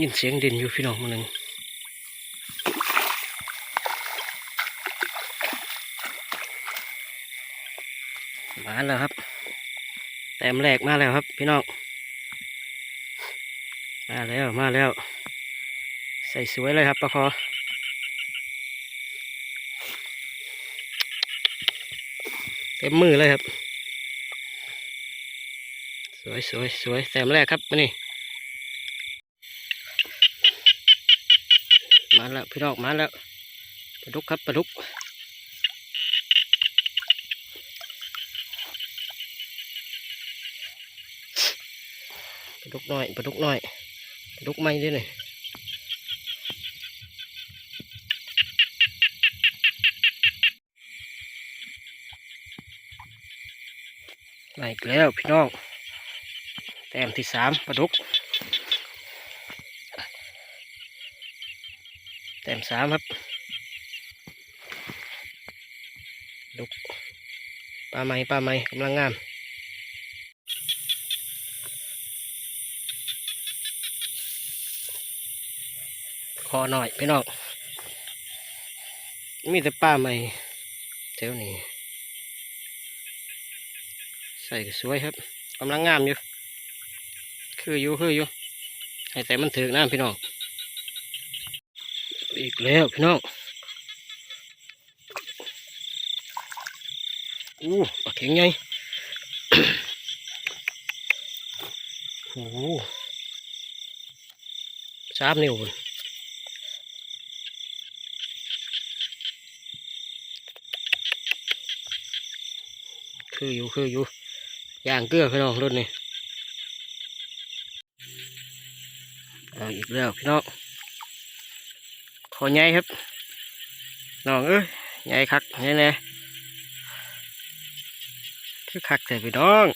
ยินเสียงดินอยู่พี่น้องมาหนึ่งมาแล้วครับ แต้มแรกมาแล้วครับ พี่น้อง มาแล้วมาแล้ว ใส่สวยเลยครับปลาคอเต็มมือเลยครับ สวยสวยสวยแต้มแรกครับมานี่ มาแล้วพี่น้องมาแล้วปลาดุกครับปลาดุกปลาดุกน้อยปลาดุกน้อยปลาดุกไม่ด้วยนี่มาอีกแล้วพี่น้องแต้มที่สามปลาดุก แต้มสามครับดุกปลาไหมปลาไหมกำลังงามคอหน่อยพี่น้องมีแต่ปลาไหมแถวนี้ใส่สวยครับกำลังงามอยู่คืออยู่คืออยู่ให้แต่มันถึกน้ำพี่น้อง อีกแล้วพี่น้องอู้ปลาเข็งไงโอ้โหสามนิ้วพุ่นคืออยู่คืออยู่ย่างเกลือพี่น้องรุ่นนี้เอาอีกแล้วพี่น้อง ขอใหญ่ครับน้องเอ้ยใหญ่คักใหญ่แน่คือคักแต่พี่น้อง